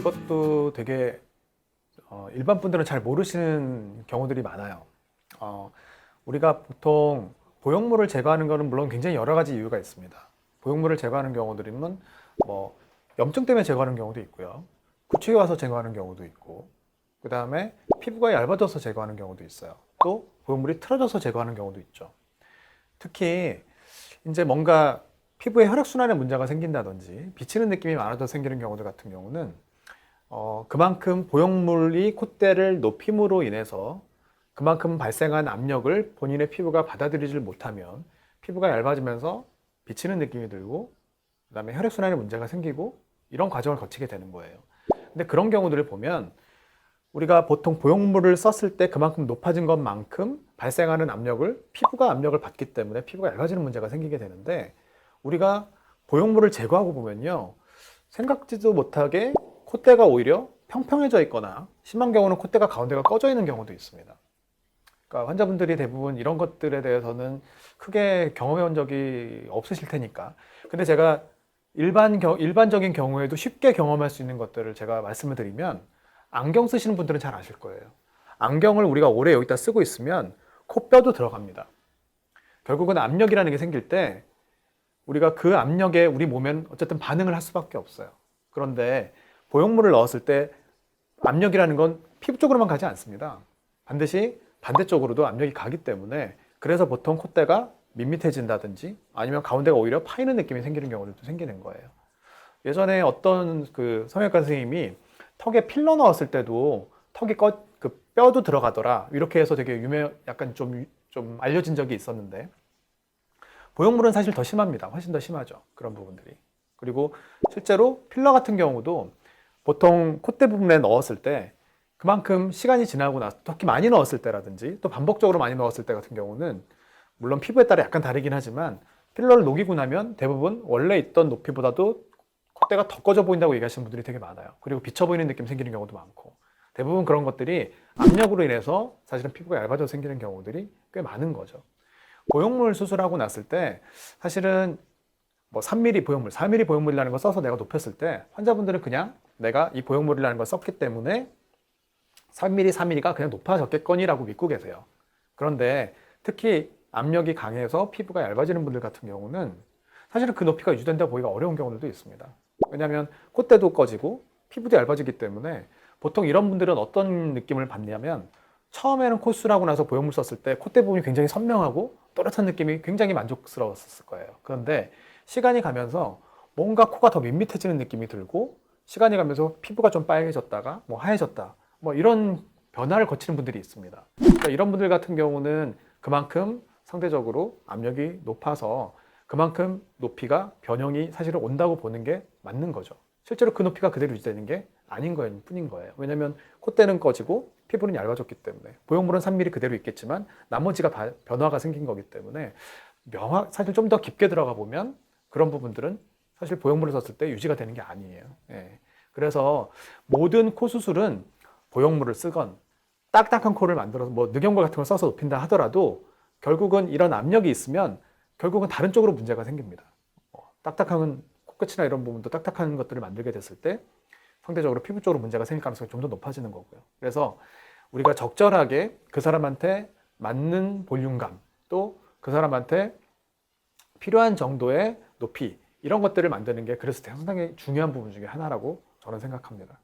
이것도 되게 어, 일반 분들은 잘 모르시는 경우들이 많아요. 어, 우리가 보통 보형물을 제거하는 것은 물론 굉장히 여러 가지 이유가 있습니다. 보형물을 제거하는 경우들이면 뭐 염증 때문에 제거하는 경우도 있고요. 구취에 와서 제거하는 경우도 있고, 그 다음에 피부가 얇아져서 제거하는 경우도 있어요. 또 보형물이 틀어져서 제거하는 경우도 있죠. 특히 이제 뭔가 피부에 혈액순환에 문제가 생긴다든지 비치는 느낌이 많아져 생기는 경우들 같은 경우는 어, 그만큼 보형물이 콧대를 높임으로 인해서 그만큼 발생한 압력을 본인의 피부가 받아들이질 못하면 피부가 얇아지면서 비치는 느낌이 들고 그다음에 혈액순환에 문제가 생기고 이런 과정을 거치게 되는 거예요. 근데 그런 경우들을 보면 우리가 보통 보형물을 썼을 때 그만큼 높아진 것만큼 발생하는 압력을 피부가 압력을 받기 때문에 피부가 얇아지는 문제가 생기게 되는데 우리가 보형물을 제거하고 보면요 생각지도 못하게 콧대가 오히려 평평해져 있거나 심한 경우는 콧대가 가운데가 꺼져 있는 경우도 있습니다. 그러니까 환자분들이 대부분 이런 것들에 대해서는 크게 경험해 온 적이 없으실 테니까. 근데 제가 일반 경, 일반적인 경우에도 쉽게 경험할 수 있는 것들을 제가 말씀을 드리면 안경 쓰시는 분들은 잘 아실 거예요. 안경을 우리가 오래 여기다 쓰고 있으면 코뼈도 들어갑니다. 결국은 압력이라는 게 생길 때 우리가 그 압력에 우리 몸엔 어쨌든 반응을 할 수밖에 없어요. 그런데 보형물을 넣었을 때 압력이라는 건 피부 쪽으로만 가지 않습니다. 반드시 반대쪽으로도 압력이 가기 때문에 그래서 보통 콧대가 밋밋해진다든지 아니면 가운데가 오히려 파이는 느낌이 생기는 경우들도 생기는 거예요. 예전에 어떤 그 성형외과 선생님이 턱에 필러 넣었을 때도 턱이 꺼, 그 뼈도 들어가더라. 이렇게 해서 되게 유명, 약간 좀, 좀 알려진 적이 있었는데 보형물은 사실 더 심합니다. 훨씬 더 심하죠. 그런 부분들이. 그리고 실제로 필러 같은 경우도 보통 콧대 부분에 넣었을 때 그만큼 시간이 지나고 나서 특히 많이 넣었을 때라든지 또 반복적으로 많이 넣었을 때 같은 경우는 물론 피부에 따라 약간 다르긴 하지만 필러를 녹이고 나면 대부분 원래 있던 높이보다도 콧대가 더 꺼져 보인다고 얘기하시는 분들이 되게 많아요. 그리고 비쳐 보이는 느낌 생기는 경우도 많고 대부분 그런 것들이 압력으로 인해서 사실은 피부가 얇아져 생기는 경우들이 꽤 많은 거죠. 보형물 수술하고 났을 때 사실은 뭐 3mm 보형물, 4mm 보형물이라는 걸 써서 내가 높였을 때 환자분들은 그냥 내가 이 보형물이라는 걸 썼기 때문에 3mm, 4mm가 그냥 높아졌겠거니라고 믿고 계세요. 그런데 특히 압력이 강해서 피부가 얇아지는 분들 같은 경우는 사실은 그 높이가 유지된다 보기가 어려운 경우들도 있습니다. 왜냐하면 콧대도 꺼지고 피부도 얇아지기 때문에 보통 이런 분들은 어떤 느낌을 받냐면 처음에는 코스하고 나서 보형물 썼을 때 콧대 부분이 굉장히 선명하고 또렷한 느낌이 굉장히 만족스러웠을 거예요. 그런데 시간이 가면서 뭔가 코가 더 밋밋해지는 느낌이 들고 시간이 가면서 피부가 좀 빨개졌다가 뭐 하얘졌다 뭐 이런 변화를 거치는 분들이 있습니다. 그러니까 이런 분들 같은 경우는 그만큼 상대적으로 압력이 높아서 그만큼 높이가 변형이 사실은 온다고 보는 게 맞는 거죠. 실제로 그 높이가 그대로 유지되는 게 아닌 거일 뿐인 거예요. 왜냐하면 콧대는 꺼지고 피부는 얇아졌기 때문에 보형물은 3mm 그대로 있겠지만 나머지가 바- 변화가 생긴 거기 때문에 명확 사실 좀 더 깊게 들어가 보면 그런 부분들은 사실 보형물을 썼을 때 유지가 되는 게 아니에요. 예. 그래서 모든 코 수술은 보형물을 쓰건 딱딱한 코를 만들어서 뭐 늑연골 같은 걸 써서 높인다 하더라도 결국은 이런 압력이 있으면 결국은 다른 쪽으로 문제가 생깁니다. 어, 딱딱한 코끝이나 이런 부분도 딱딱한 것들을 만들게 됐을 때 상대적으로 피부 쪽으로 문제가 생길 가능성이 좀 더 높아지는 거고요. 그래서 우리가 적절하게 그 사람한테 맞는 볼륨감 또 그 사람한테 필요한 정도의 높이 이런 것들을 만드는 게 그래서 상당히 중요한 부분 중에 하나라고 저는 생각합니다.